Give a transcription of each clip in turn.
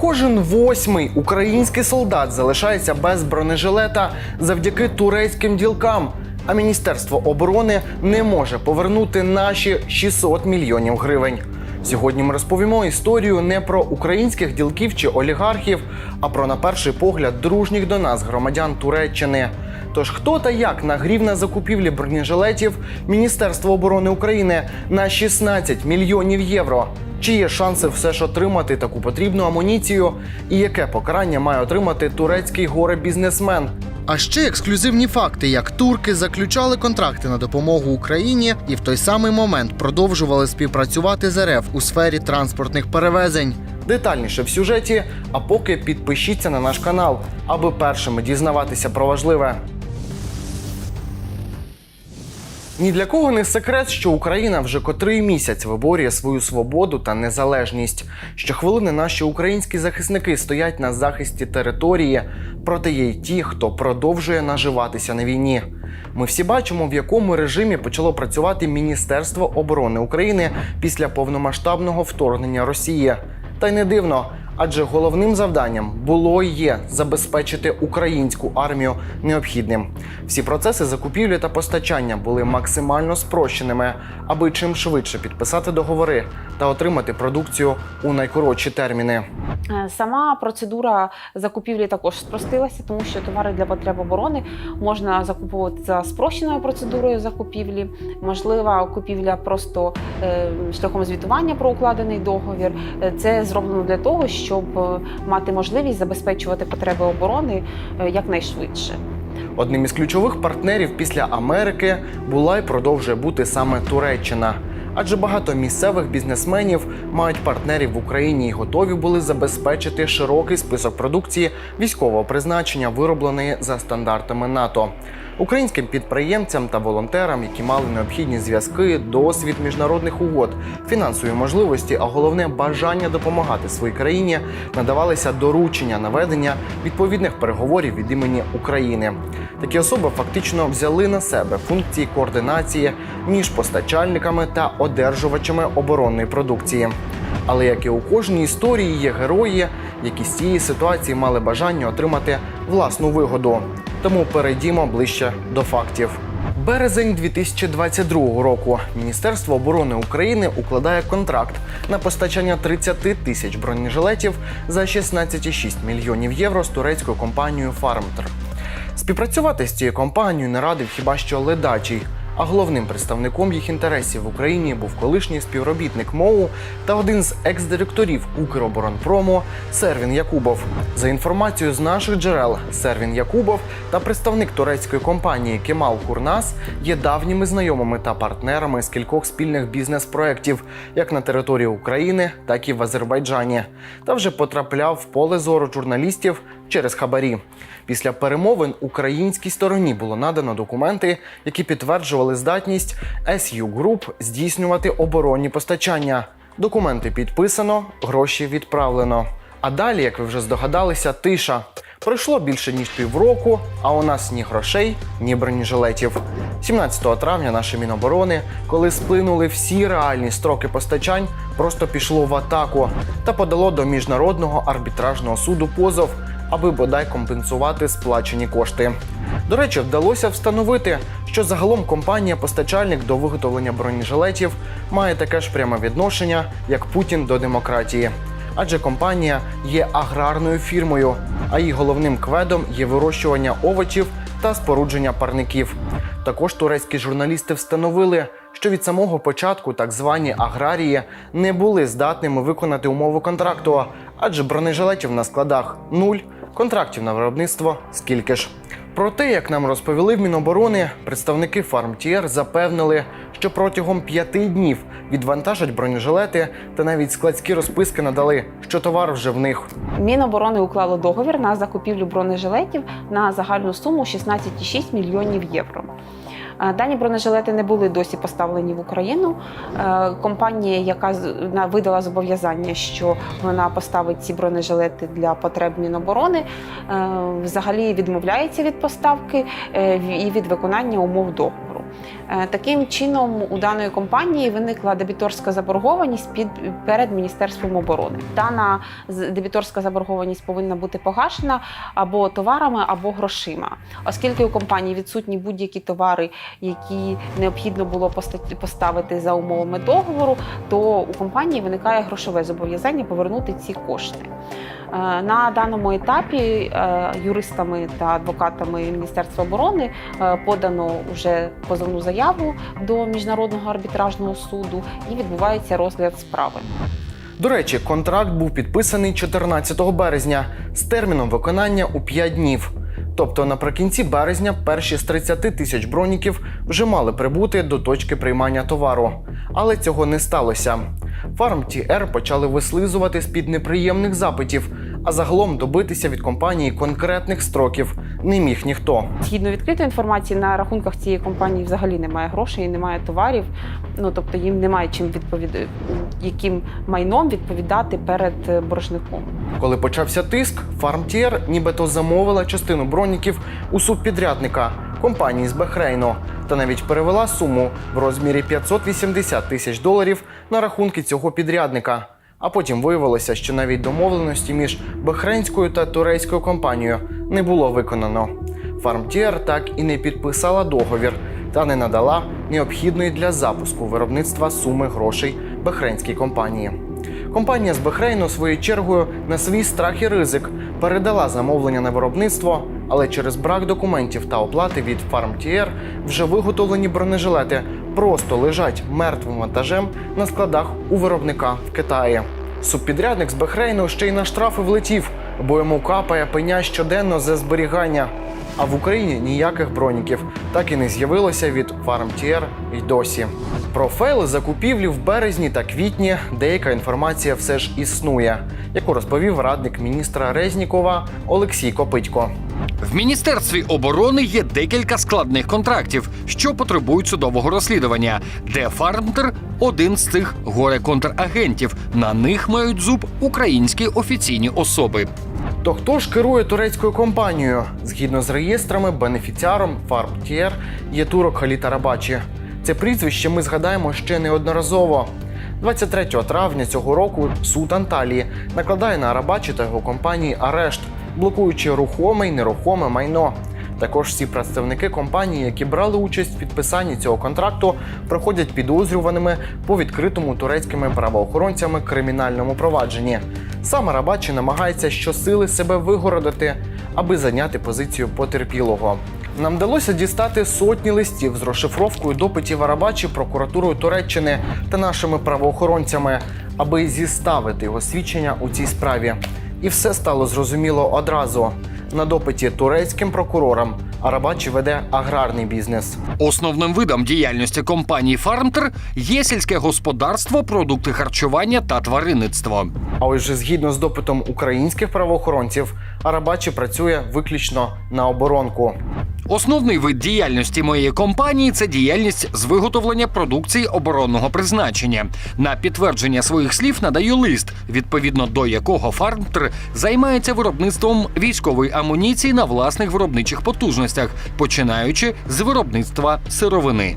Кожен восьмий український солдат залишається без бронежилета завдяки турецьким ділкам. А Міністерство оборони не може повернути наші 600 мільйонів гривень. Сьогодні ми розповімо історію не про українських ділків чи олігархів, а про на перший погляд дружніх до нас громадян Туреччини. Тож хто та як нагрів на закупівлі бронежилетів Міністерство оборони України на 16 мільйонів євро? Чи є шанси все ж отримати таку потрібну амуніцію? І яке покарання має отримати турецький горе-бізнесмен? А ще ексклюзивні факти, як турки заключали контракти на допомогу Україні і в той самий момент продовжували співпрацювати з РФ у сфері транспортних перевезень. Детальніше в сюжеті, а поки підпишіться на наш канал, аби першими дізнаватися про важливе. Ні для кого не секрет, що Україна вже котрий місяць виборює свою свободу та незалежність. Щохвилини наші українські захисники стоять на захисті території, проте є й ті, хто продовжує наживатися на війні. Ми всі бачимо, в якому режимі почало працювати Міністерство оборони України після повномасштабного вторгнення Росії. Та й не дивно, адже головним завданням було і є забезпечити українську армію необхідним. Всі процеси закупівлі та постачання були максимально спрощеними, аби чим швидше підписати договори та отримати продукцію у найкоротші терміни. Е, Сама процедура закупівлі також спростилася, тому що товари для потреб оборони можна закуповувати за спрощеною процедурою закупівлі. Можлива купівля просто е, шляхом звітування про укладений договір. Е, Це зроблено для того, щоб е, мати можливість забезпечувати потреби оборони е, якнайшвидше. Одним із ключових партнерів після Америки була і продовжує бути саме Туреччина. Адже багато місцевих бізнесменів мають партнерів в Україні і готові були забезпечити широкий список продукції військового призначення, виробленої за стандартами НАТО. Українським підприємцям та волонтерам, які мали необхідні зв'язки, досвід міжнародних угод, фінансові можливості, а головне бажання допомагати своїй країні, надавалися доручення на ведення відповідних переговорів від імені України. Такі особи фактично взяли на себе функції координації між постачальниками та одержувачами оборонної продукції. Але як і у кожній історії є герої, які з цієї ситуації мали бажання отримати власну вигоду. Тому перейдімо ближче до фактів. Березень 2022 року Міністерство оборони України укладає контракт на постачання 30 тисяч бронежилетів за 16,6 мільйонів євро з турецькою компанією Фармтер. Співпрацювати з цією компанією не радив хіба що ледачий. А головним представником їх інтересів в Україні був колишній співробітник МОУ та один з екс-директорів Укроборонпрому Сервін Якубов. За інформацією з наших джерел, Сервін Якубов та представник турецької компанії Кемал Курнас є давніми знайомими та партнерами з кількох спільних бізнес-проєктів, як на території України, так і в Азербайджані, та вже потрапляв в поле зору журналістів через хабарі. Після перемовин українській стороні було надано документи, які підтверджували здатність SU Group здійснювати оборонні постачання. Документи підписано, гроші відправлено. А далі, як ви вже здогадалися, тиша. Пройшло більше ніж півроку, а у нас ні грошей, ні бронежилетів. 17 травня наше Міноборони, коли сплинули всі реальні строки постачань, просто пішло в атаку та подало до міжнародного арбітражного суду позов, аби бодай компенсувати сплачені кошти. До речі, вдалося встановити, що загалом компанія-постачальник до виготовлення бронежилетів має таке ж пряме відношення, як Путін до демократії. Адже компанія є аграрною фірмою, а її головним кведом є вирощування овочів та спорудження парників. Також турецькі журналісти встановили, що від самого початку так звані аграрії не були здатними виконати умови контракту, адже бронежилетів на складах нуль, контрактів на виробництво скільки ж. Проте, як нам розповіли в Міноборони, представники Фармтієр запевнили, що протягом п'яти днів відвантажать бронежилети та навіть складські розписки надали, що товар вже в них. Міноборони уклало договір на закупівлю бронежилетів на загальну суму 16,6 мільйонів євро. Дані бронежилети не були досі поставлені в Україну. Е, Компанія, яка видала зобов'язання, що вона поставить ці бронежилети для потреб Міноборони, е, взагалі відмовляється від поставки е, і від виконання умов договору. Е, Таким чином, у даної компанії виникла дебіторська заборгованість під перед міністерством оборони. Дана дебіторська заборгованість повинна бути погашена або товарами, або грошима, оскільки у компанії відсутні будь-які товари, які необхідно було поста- поставити за умовами договору, то у компанії виникає грошове зобов'язання повернути ці кошти. Е, На даному етапі е, юристами та адвокатами Міністерства оборони е, подано вже позовну заяву до міжнародного арбітражного суду і відбувається розгляд справи. До речі, контракт був підписаний 14 березня з терміном виконання у 5 днів. Тобто наприкінці березня перші з 30 тисяч броніків вже мали прибути до точки приймання товару. Але цього не сталося. Фарм TR почали вислизувати з-під неприємних запитів, а загалом добитися від компанії конкретних строків не міг ніхто. Згідно відкритої інформації, на рахунках цієї компанії взагалі немає грошей, немає товарів. Ну тобто їм немає чим відповідати, яким майном відповідати перед е, боржником. Коли почався тиск, FarmTier нібито замовила частину броніків у субпідрядника компанії з Бехрейну та навіть перевела суму в розмірі 580 тисяч доларів на рахунки цього підрядника. А потім виявилося, що навіть домовленості між бехрейнською та турецькою компанією не було виконано. FarmTier так і не підписала договір та не надала необхідної для запуску виробництва суми грошей бехрейнській компанії. Компанія з Бехрейну своєю чергою на свій страх і ризик передала замовлення на виробництво, але через брак документів та оплати від FarmTier вже виготовлені бронежилети просто лежать мертвим вантажем на складах у виробника в Китаї. Субпідрядник з Бехрейну ще й на штрафи влетів, бо йому капає пеня щоденно за зберігання. А в Україні ніяких броніків так і не з'явилося від FarmTier й досі. Про фейли закупівлі в березні та квітні деяка інформація все ж існує, яку розповів радник міністра Резнікова Олексій Копитько. В міністерстві оборони є декілька складних контрактів, що потребують судового розслідування, де Фармтер один з цих горе-контрагентів. На них мають зуб українські офіційні особи. То хто ж керує турецькою компанією? Згідно з реєстрами, бенефіціаром FarmTier є турок Халіт Арабачі. Це прізвище ми згадаємо ще неодноразово. 23 травня цього року суд Анталії накладає на Арабачі та його компанії арешт, блокуючи рухоме й нерухоме майно. Також всі представники компанії, які брали участь в підписанні цього контракту, проходять підозрюваними по відкритому турецькими правоохоронцями кримінальному провадженні. Сам Арабачі намагається щосили себе вигородити, аби зайняти позицію потерпілого. Нам вдалося дістати сотні листів з розшифровкою допитів Арабачі прокуратурою Туреччини та нашими правоохоронцями, аби зіставити його свідчення у цій справі. І все стало зрозуміло одразу. На допиті турецьким прокурорам Арабачі веде аграрний бізнес. Основним видом діяльності компанії Фармтер є сільське господарство, продукти харчування та тваринництво. А ось же згідно з допитом українських правоохоронців, Арабачі працює виключно на оборонку. Основний вид діяльності моєї компанії це діяльність з виготовлення продукції оборонного призначення. На підтвердження своїх слів надаю лист, відповідно до якого Фармтер займається виробництвом військової амуніції на власних виробничих потужностях, починаючи з виробництва сировини.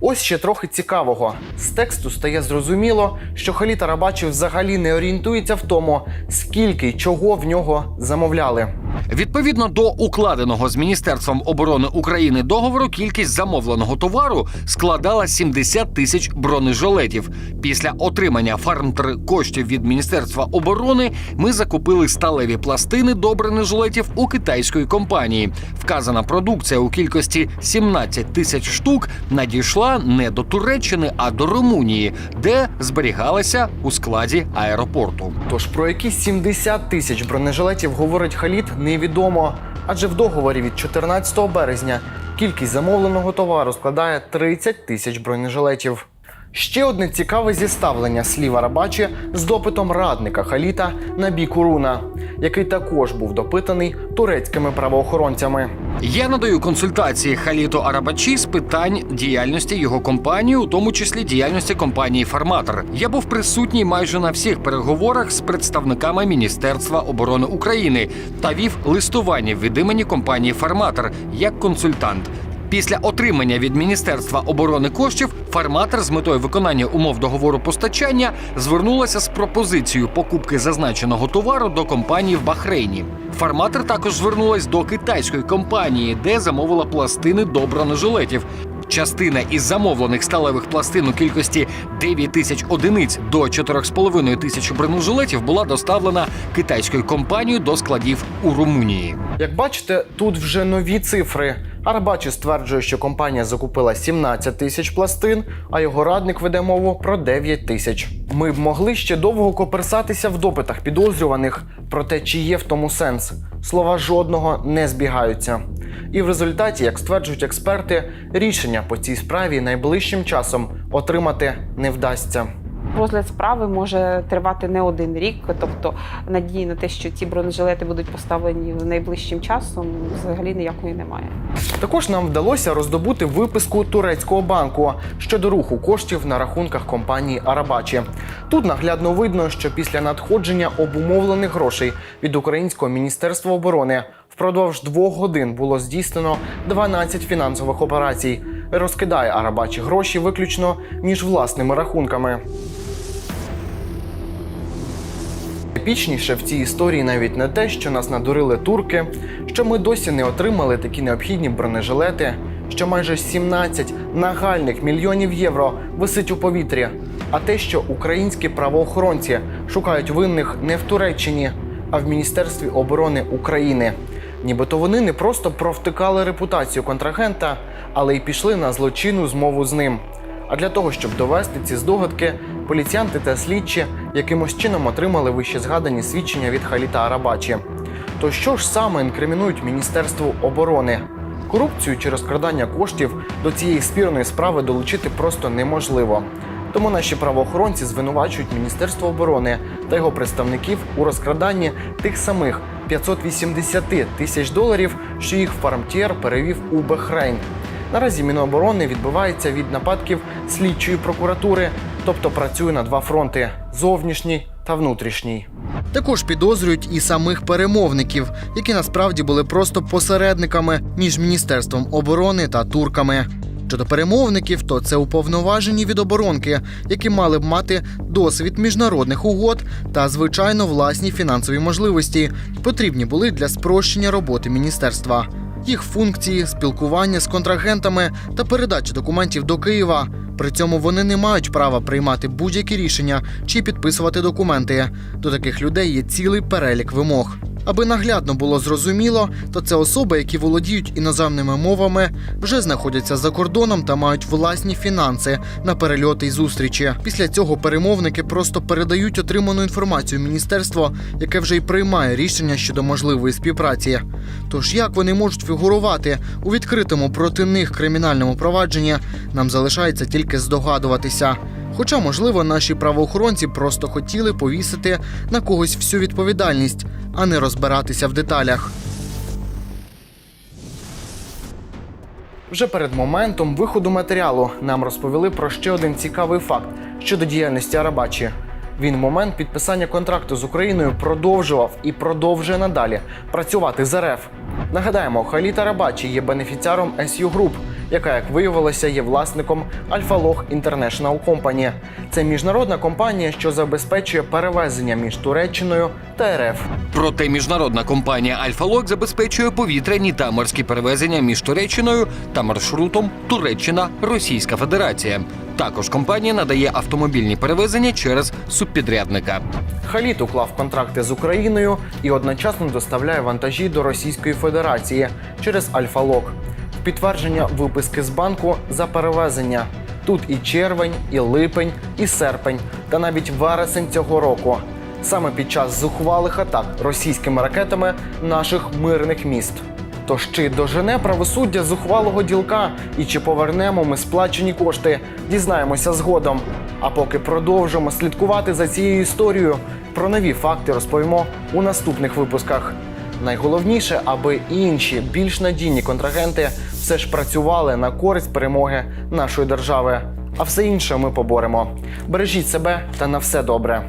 Ось ще трохи цікавого. З тексту стає зрозуміло, що Халіт Арабачі взагалі не орієнтується в тому, скільки й чого в нього замовляли. Відповідно до укладеного з Міністерством оборони України договору, кількість замовленого товару складала 70 тисяч бронежилетів. Після отримання фармтр коштів від Міністерства оборони ми закупили сталеві пластини до бронежилетів у китайської компанії. Вказана продукція у кількості 17 тисяч штук надійшла не до Туреччини, а до Румунії, де зберігалася у складі аеропорту. Тож про які 70 тисяч бронежилетів говорить Халіт, невідомо. Адже в договорі від 14 березня кількість замовленого товару складає 30 тисяч бронежилетів. Ще одне цікаве зіставлення слів Арабачі з допитом радника Халіта Набі Куруна, який також був допитаний турецькими правоохоронцями. Я надаю консультації Халіту Арабачі з питань діяльності його компанії, у тому числі діяльності компанії Фарматор. Я був присутній майже на всіх переговорах з представниками Міністерства оборони України та вів листування від імені компанії Фарматор як консультант. Після отримання від Міністерства оборони коштів фарматор з метою виконання умов договору постачання звернулася з пропозицією покупки зазначеного товару до компанії в Бахрейні. Фарматор також звернулась до китайської компанії, де замовила пластини до бронежилетів. Частина із замовлених сталевих пластин у кількості 9 тисяч одиниць до 4,5 тисяч бронежилетів була доставлена китайською компанією до складів у Румунії. Як бачите, тут вже нові цифри. Арбачі стверджує, що компанія закупила 17 тисяч пластин, а його радник веде мову про 9 тисяч. Ми б могли ще довго коперсатися в допитах підозрюваних, проте чи є в тому сенс. Слова жодного не збігаються. І в результаті, як стверджують експерти, рішення по цій справі найближчим часом отримати не вдасться. Розгляд справи може тривати не один рік, тобто надії на те, що ці бронежилети будуть поставлені найближчим часом, взагалі ніякої немає. Також нам вдалося роздобути виписку турецького банку щодо руху коштів на рахунках компанії Арабачі. Тут наглядно видно, що після надходження обумовлених грошей від українського міністерства оборони впродовж двох годин було здійснено 12 фінансових операцій. Розкидає Арабачі гроші виключно між власними рахунками. Епічніше в цій історії навіть не те, що нас надурили турки, що ми досі не отримали такі необхідні бронежилети, що майже 17 нагальних мільйонів євро висить у повітрі, а те, що українські правоохоронці шукають винних не в Туреччині, а в Міністерстві оборони України. Нібито вони не просто провтикали репутацію контрагента, але й пішли на злочинну змову з ним. А для того, щоб довести ці здогадки, поліціянти та слідчі якимось чином отримали вище згадані свідчення від Халіта Арабачі. То що ж саме інкримінують Міністерству оборони? Корупцію чи розкрадання коштів до цієї спірної справи долучити просто неможливо. Тому наші правоохоронці звинувачують Міністерство оборони та його представників у розкраданні тих самих 580 тисяч доларів, що їх фармтєр перевів у Бехрейн. Наразі Міноборони відбувається від нападків слідчої прокуратури, тобто працює на два фронти зовнішній та внутрішній. Також підозрюють і самих перемовників, які насправді були просто посередниками між Міністерством оборони та турками. Щодо перемовників, то це уповноважені від оборонки, які мали б мати досвід міжнародних угод та, звичайно, власні фінансові можливості, потрібні були для спрощення роботи міністерства. Їх функції, спілкування з контрагентами та передача документів до Києва. При цьому вони не мають права приймати будь-які рішення чи підписувати документи. До таких людей є цілий перелік вимог. Аби наглядно було зрозуміло, то це особи, які володіють іноземними мовами, вже знаходяться за кордоном та мають власні фінанси на перельоти й зустрічі. Після цього перемовники просто передають отриману інформацію в міністерство, яке вже й приймає рішення щодо можливої співпраці. Тож як вони можуть фігурувати у відкритому проти них кримінальному провадженні, нам залишається тільки здогадуватися. Хоча, можливо, наші правоохоронці просто хотіли повісити на когось всю відповідальність, а не розбиратися в деталях. Вже перед моментом виходу матеріалу нам розповіли про ще один цікавий факт щодо діяльності Арабачі. Він в момент підписання контракту з Україною продовжував і продовжує надалі працювати з РФ. Нагадаємо, Халіт Арабачі є бенефіціаром SU Group, яка, як виявилося, є власником Log International Company. Це міжнародна компанія, що забезпечує перевезення між Туреччиною та РФ. Проте міжнародна компанія Альфа-Лог забезпечує повітряні та морські перевезення між Туреччиною та маршрутом Туреччина Російська Федерація. Також компанія надає автомобільні перевезення через субпідрядника. Халіт уклав контракти з Україною і одночасно доставляє вантажі до Російської Федерації через Альфа-Лог. Підтвердження виписки з банку за перевезення. Тут і червень, і липень, і серпень, та навіть вересень цього року. Саме під час зухвалих атак російськими ракетами наших мирних міст. Тож чи дожене правосуддя зухвалого ділка і чи повернемо ми сплачені кошти, дізнаємося згодом. А поки продовжимо слідкувати за цією історією, про нові факти розповімо у наступних випусках. Найголовніше, аби інші більш надійні контрагенти все ж працювали на користь перемоги нашої держави. А все інше ми поборемо. Бережіть себе та на все добре.